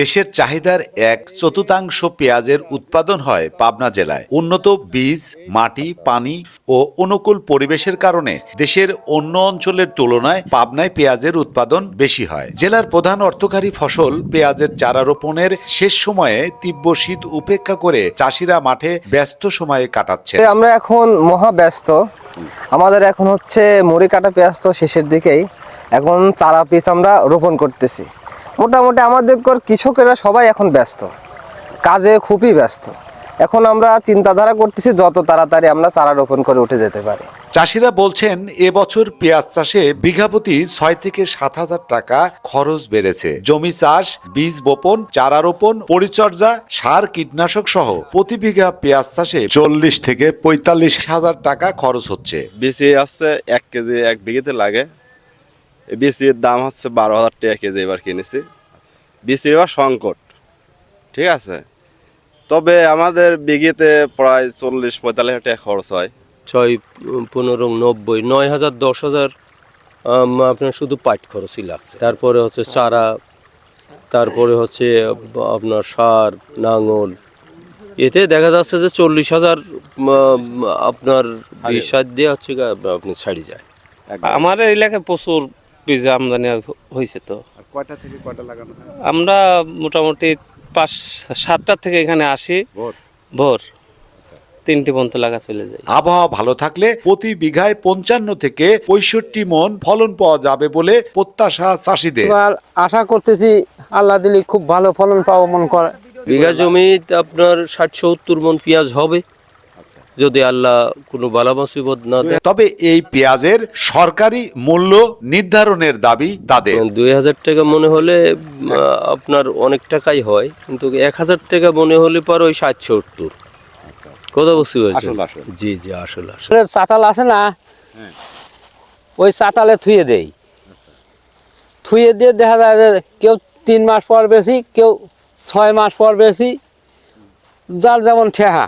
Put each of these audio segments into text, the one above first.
দেশের চাহিদার এক চতুর্থাংশ পেঁয়াজের উৎপাদন হয় পাবনা জেলায়। উন্নত বীজ, মাটি, পানি ও অনুকূল পরিবেশের কারণে দেশের অন্য অঞ্চলের তুলনায় পাবনায় পেঁয়াজের উৎপাদন বেশি হয়। জেলার প্রধান অর্থকারী ফসল পেঁয়াজের চারা রোপণের শেষ সময়ে তীব্র শীত উপেক্ষা করে চাষিরা মাঠে ব্যস্ত সময়ে কাটাচ্ছে আমরা এখন মহা ব্যস্ত আমাদের এখন হচ্ছে মুড়ি কাটা পেঁয়াজ তো শেষের দিকেই। এখন চারা পিস আমরা রোপণ করতেছি। মোটামুটি আমাদের কর- কৃষকেরা সবাই এখন ব্যস্ত। কাজে খুবই ব্যস্ত। এখন আমরা চিন্তাধারা করতেছি যত তাড়াতাড়ি আমরা চারা রোপণ করে উঠে যেতে পারি। চাষিরা বলছেন এবছর পেঁয়াজ চাষে বিঘাপতি ছয় থেকে সাত হাজার টাকা খরচ বেড়েছে। জমি চাষ বীজ বপন চারা রোপণ পরিচর্যা সার কীটনাশক সহ প্রতি বিঘা পেঁয়াজ চাষে চল্লিশ থেকে পঁয়তাল্লিশ হাজার টাকা খরচ হচ্ছে। বিসি আসছে এক কেজি এক বিঘিতে লাগে। বিসির দাম হচ্ছে বারো হাজার টাকা কেজি এবার কিনেছি। বিসির এবার সংকট ঠিক আছে? তবে আমাদের বিঘিতে প্রায় চল্লিশ পঁয়তাল্লিশ হাজার টাকা খরচ হয়। ছয় পনেরো নব্বই নয় হাজার দশ হাজার আপনার শুধু পাট খরচই লাগছে। তারপরে হচ্ছে চারা তারপরে হচ্ছে আপনার সার নাঙল এতে দেখা যাচ্ছে যে চল্লিশ হাজার আপনার বিশ সাত দিয়ে হচ্ছে গিয়ে আপনি ছাড়ি যায়। আমার এলাকায় প্রচুর পিজা আমদানি হয়েছে তো। কয়টা থেকে কয়টা লাগানো আমরা মোটামুটি পাঁচ সাতটার থেকে এখানে আসি। ভোর? ভোর। তিনটে পর্যন্ত লাগা চলে যায়। আবহাওয়া ভালো থাকলে প্রতি বিঘায় পঞ্চান্ন থেকে পঁয়ষট্টি মন ফলন পাওয়া যাবে বলে প্রত্যাশা চাষিদের। এবার আশা করতেছি আল্লাহ দিলি খুব ভালো ফলন পাবো মন করে বিঘা জমিতে আপনার ষাট সত্তর মন পেঁয়াজ হবে। যদি আল্লাহ কোনো বালা মুসিবত না দেয়। তবে এই পেঁয়াজের সরকারি মূল্য নির্ধারণের দাবি তাদের। দুই হাজার টাকা মনে হলে আপনার অনেক টাকাই হয় কিন্তু এক হাজার টাকা মনে হলে পর ওই ষাট সত্তর। কথা বুঝতে পারছেন। জি জি আসলে আসলে। আসলে চাতাল আছে না? ওই চাতালে থুয়ে দেই। থুয়ে দিয়ে দেখা যায় যে কেউ তিন মাস পর বেশি কেউ ছয় মাস পর বেশি যার যেমন ঠেহা।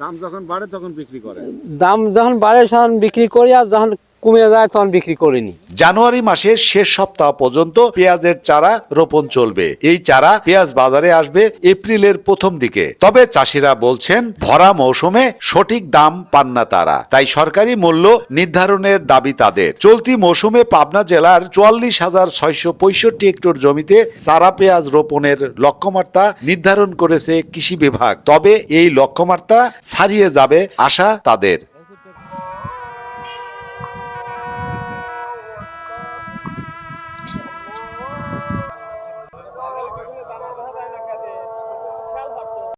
দাম যখন বাড়ে তখন বিক্রি করে। দাম যখন বাড়ে তখন বিক্রি করি আর যখন কমে যায় তখন বিক্রি করিনি। জানুয়ারি মাসের শেষ সপ্তাহ পর্যন্ত পেঁয়াজের চারা রোপণ চলবে। এই চারা পেঁয়াজ বাজারে আসবে এপ্রিলের প্রথম দিকে। তবে চাষিরা বলছেন, ভরা মৌসুমে সঠিক দাম পান না তারা। তাই সরকারি মূল্য নির্ধারণের দাবি তাদের। চলতি মৌসুমে পাবনা জেলার চুয়াল্লিশ হাজার ছয়শো পঁয়ষট্টি হেক্টর জমিতে চারা পেঁয়াজ রোপণের লক্ষ্যমাত্রা নির্ধারণ করেছে কৃষি বিভাগ। তবে এই লক্ষ্যমাত্রা ছাড়িয়ে যাবে আশা তাদের।